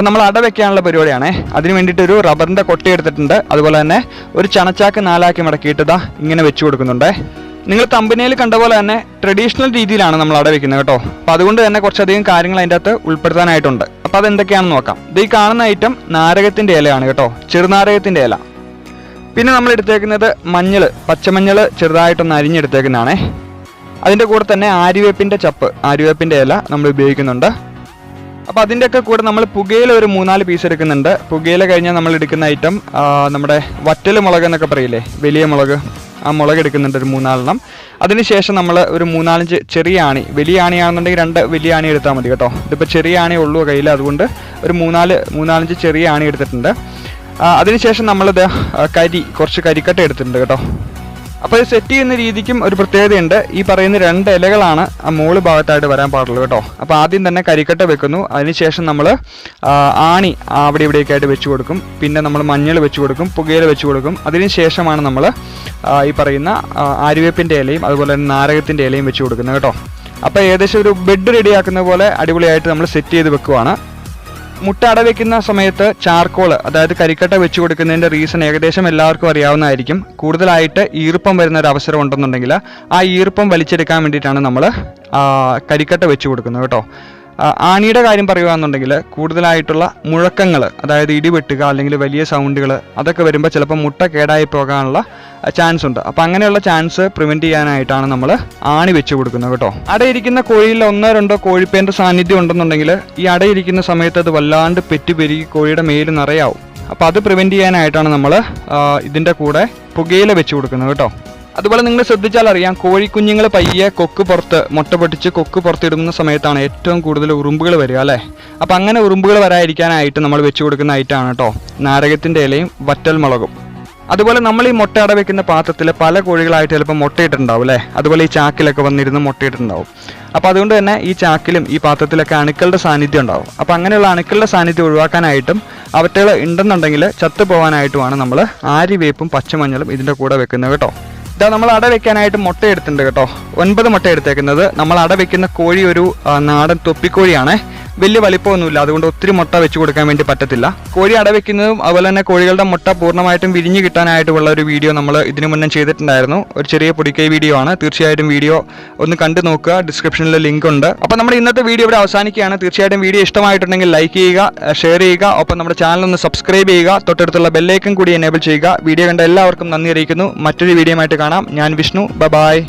നമ്മൾ അട വെക്കാനുള്ള പരിപാടിയാണേ. അതിന് വേണ്ടിയിട്ട് ഒരു റബ്ബറിന്റെ കൊട്ടി എടുത്തിട്ടുണ്ട്. അതുപോലെ തന്നെ ഒരു ചണച്ചാക്ക് നാലാക്കി മടക്കിയിട്ട് ഇതാ ഇങ്ങനെ വെച്ച് കൊടുക്കുന്നുണ്ട്. നിങ്ങൾ തമ്പനയിൽ കണ്ട പോലെ തന്നെ ട്രഡീഷണൽ രീതിയിലാണ് നമ്മൾ അട വെക്കുന്നത് കേട്ടോ. അപ്പോൾ അതുകൊണ്ട് തന്നെ കുറച്ചധികം കാര്യങ്ങൾ അതിന്റെ അകത്ത് ഉൾപ്പെടുത്താനായിട്ടുണ്ട്. അപ്പോൾ അതെന്തൊക്കെയാണെന്ന് നോക്കാം. ഇത് ഈ കാണുന്ന ഐറ്റം നാരകത്തിന്റെ ഇലയാണ് കേട്ടോ. ചെറുനാരകത്തിന്റെ ഇല. പിന്നെ നമ്മൾ എടുത്തേക്കുന്നത് മഞ്ഞൾ പച്ചമഞ്ഞൾ ചെറുതായിട്ടൊന്ന് അരിഞ്ഞെടുത്തേക്കുന്നതാണേ. അതിന്റെ കൂടെ തന്നെ ആര്യവേപ്പിന്റെ ചപ്പ്. ആര്യവേപ്പിന്റെ ഇല നമ്മൾ ഉപയോഗിക്കുന്നുണ്ട്. അപ്പോൾ അതിന്റെയൊക്കെ കൂടെ നമ്മൾ പുകയില ഒരു മൂന്നാൽ പീസ് എടുക്കുന്നുണ്ട്. പുകയില കഴിഞ്ഞാൽ നമ്മൾ എടുക്കുന്ന ഐറ്റം നമ്മുടെ വറ്റൽ മുളക് എന്നൊക്കെ പറയില്ലേ? വലിയ മുളക്. ആ മുളക് എടുക്കുന്നുണ്ട് ഒരു മൂന്നാലെണ്ണം. അതിനുശേഷം നമ്മൾ ഒരു മൂന്നാലഞ്ച് ചെറിയ ആണി. വലിയ ആണിയാണെന്നുണ്ടെങ്കിൽ രണ്ട് വലിയ ആണി എടുത്താൽ മതി കേട്ടോ. ഇതിപ്പോൾ ചെറിയ ആണി ഉള്ളൂ കയ്യിൽ അതുകൊണ്ട് ഒരു മൂന്നാൽ മൂന്നാലഞ്ച് ചെറിയ ആണി എടുത്തിട്ടുണ്ട്. അതിനുശേഷം നമ്മളിത് കരി കുറച്ച് കരിക്കട്ട എടുത്തിട്ടുണ്ട് കേട്ടോ. അപ്പോൾ ഇത് സെറ്റ് ചെയ്യുന്ന രീതിക്കും ഒരു പ്രത്യേകതയുണ്ട്. ഈ പറയുന്ന രണ്ട് ഇലകളാണ് ആ മുകളിൽ ഭാഗത്തായിട്ട് വരാൻ പാടുള്ളൂ കേട്ടോ. അപ്പോൾ ആദ്യം തന്നെ കരിക്കട്ട വെക്കുന്നു. അതിനുശേഷം നമ്മൾ ആണി അവിടെ ഇവിടെയൊക്കെ ആയിട്ട് വെച്ച് കൊടുക്കും. പിന്നെ നമ്മൾ മഞ്ഞൾ വെച്ച് കൊടുക്കും പുകയില വെച്ച് കൊടുക്കും. അതിനുശേഷമാണ് നമ്മൾ ഈ പറയുന്ന ആര്യവേപ്പിന്റെ ഇലയും അതുപോലെ തന്നെ നാരകത്തിന്റെ ഇലയും വെച്ച് കൊടുക്കുന്നത് കേട്ടോ. അപ്പോൾ ഏകദേശം ഒരു ബെഡ് റെഡിയാക്കുന്ന പോലെ അടിപൊളിയായിട്ട് നമ്മൾ സെറ്റ് ചെയ്ത് വെക്കുവാണ്. മുട്ട അടവെക്കുന്ന സമയത്ത് ചാർക്കോൾ അതായത് കരിക്കട്ട വെച്ച് കൊടുക്കുന്നതിന്റെ റീസൺ ഏകദേശം എല്ലാവർക്കും അറിയാവുന്നതായിരിക്കും. കൂടുതലായിട്ട് ഈർപ്പം വരുന്ന ഒരു അവസരം ഉണ്ടെന്നുണ്ടെങ്കിൽ ആ ഈർപ്പം വലിച്ചെടുക്കാൻ വേണ്ടിയിട്ടാണ് നമ്മൾ കരിക്കട്ട വെച്ച് കൊടുക്കുന്നത് കേട്ടോ. ആണിയുടെ കാര്യം പറയുകയാണെന്നുണ്ടെങ്കിൽ കൂടുതലായിട്ടുള്ള മുഴക്കങ്ങൾ അതായത് ഇടിവെട്ടുക അല്ലെങ്കിൽ വലിയ സൗണ്ടുകൾ അതൊക്കെ വരുമ്പോൾ ചിലപ്പോൾ മുട്ട കേടായി പോകാനുള്ള ചാൻസ് ഉണ്ട്. അപ്പം അങ്ങനെയുള്ള ചാൻസ് പ്രിവെന്റ് ചെയ്യാനായിട്ടാണ് നമ്മൾ ആണി വെച്ച് കൊടുക്കുന്നത് കേട്ടോ. അടയിരിക്കുന്ന കോഴിയിൽ ഒന്നോ രണ്ടോ കോഴിപ്പേന്റെ സാന്നിധ്യം ഉണ്ടെന്നുണ്ടെങ്കിൽ ഈ അടയിരിക്കുന്ന സമയത്ത് അത് വല്ലാണ്ട് പെറ്റി പെരുകി കോഴിയുടെ മേൽ നിറയാവും. അപ്പോൾ അത് പ്രിവെന്റ് ചെയ്യാനായിട്ടാണ് നമ്മൾ ഇതിന്റെ കൂടെ പുകയില വെച്ച് കൊടുക്കുന്നത് കേട്ടോ. അതുപോലെ നിങ്ങൾ ശ്രദ്ധിച്ചാൽ അറിയാം കോഴിക്കുഞ്ഞുങ്ങൾ പയ്യെ കൊക്ക് പുറത്ത് മുട്ട പൊട്ടിച്ച് കൊക്ക് പുറത്തിടുന്ന സമയത്താണ് ഏറ്റവും കൂടുതൽ ഉറുമ്പുകൾ വരിക അല്ലേ? അപ്പം അങ്ങനെ ഉറുമ്പുകൾ വരാതിരിക്കാനായിട്ട് നമ്മൾ വെച്ചു കൊടുക്കുന്ന ഐറ്റമാണ് കേട്ടോ നാരകത്തിന്റെ ഇലയും വറ്റൽ മുളകും. അതുപോലെ നമ്മൾ ഈ മുട്ട അട വെക്കുന്ന പാത്രത്തിൽ പല കോഴികളായിട്ട് ചിലപ്പോൾ മുട്ടയിട്ടുണ്ടാവും അല്ലേ? അതുപോലെ ഈ ചാക്കിലൊക്കെ വന്നിരുന്ന് മുട്ടയിട്ടുണ്ടാവും അപ്പോൾ അതുകൊണ്ട് തന്നെ ഈ ചാക്കിലും ഈ പാത്രത്തിലൊക്കെ അണുക്കളുടെ സാന്നിധ്യം ഉണ്ടാവും. അപ്പോൾ അങ്ങനെയുള്ള അണുക്കളുടെ സാന്നിധ്യം ഒഴിവാക്കാനായിട്ടും അവറ്റകൾ ഉണ്ടെന്നുണ്ടെങ്കിൽ ചത്തു പോകാനായിട്ടുമാണ് നമ്മൾ ആരി വേപ്പും പച്ചമഞ്ഞളും ഇതിന്റെ കൂടെ വെക്കുന്നത് കേട്ടോ ഇതാ നമ്മൾ അട വെക്കാനായിട്ട് മുട്ട എടുത്തിട്ടുണ്ട് കേട്ടോ. ഒൻപത് മുട്ട എടുത്തേക്കുന്നത്. നമ്മൾ അട വെക്കുന്ന കോഴി ഒരു നാടൻ തൊപ്പിക്കോഴിയാണ്. വലിയ വലിപ്പമൊന്നുമില്ല. അതുകൊണ്ട് ഒത്തിരി മുട്ട വെച്ച് കൊടുക്കാൻ വേണ്ടി പറ്റത്തില്ല. കോഴി അട വെക്കുന്നതും അതുപോലെ തന്നെ കോഴികളുടെ മുട്ട പൂർണമായിട്ടും വിരിഞ്ഞു കിട്ടാനായിട്ടുള്ള ഒരു വീഡിയോ നമ്മൾ ഇതിനു മുന്നേ ചെയ്തിട്ടുണ്ടായിരുന്നു. ഒരു ചെറിയ പൊടിക്കൈ വീഡിയോ ആണ്. തീർച്ചയായിട്ടും വീഡിയോ ഒന്ന് കണ്ടു നോക്കുക. ഡിസ്ക്രിപ്ഷനിൽ ലിങ്ക് ഉണ്ട്. അപ്പോൾ നമ്മുടെ ഇന്നത്തെ വീഡിയോ ഇവിടെ അവസാനിക്കുകയാണ്. തീർച്ചയായിട്ടും വീഡിയോ ഇഷ്ടമായിട്ടുണ്ടെങ്കിൽ ലൈക്ക് ചെയ്യുക ഷെയർ ചെയ്യുക ഒപ്പം നമ്മുടെ ചാനൽ ഒന്ന് സബ്സ്ക്രൈബ് ചെയ്യുക തൊട്ടടുത്തുള്ള ബെല്ലൈക്കൻ കൂടി എനേബിൾ ചെയ്യുക. വീഡിയോ കണ്ട എല്ലാവർക്കും നന്ദി അറിയിക്കുന്നു. മറ്റൊരു വീഡിയോ ആയിട്ട് കാണാം. ഞാൻ വിഷ്ണു. ബ ബായ്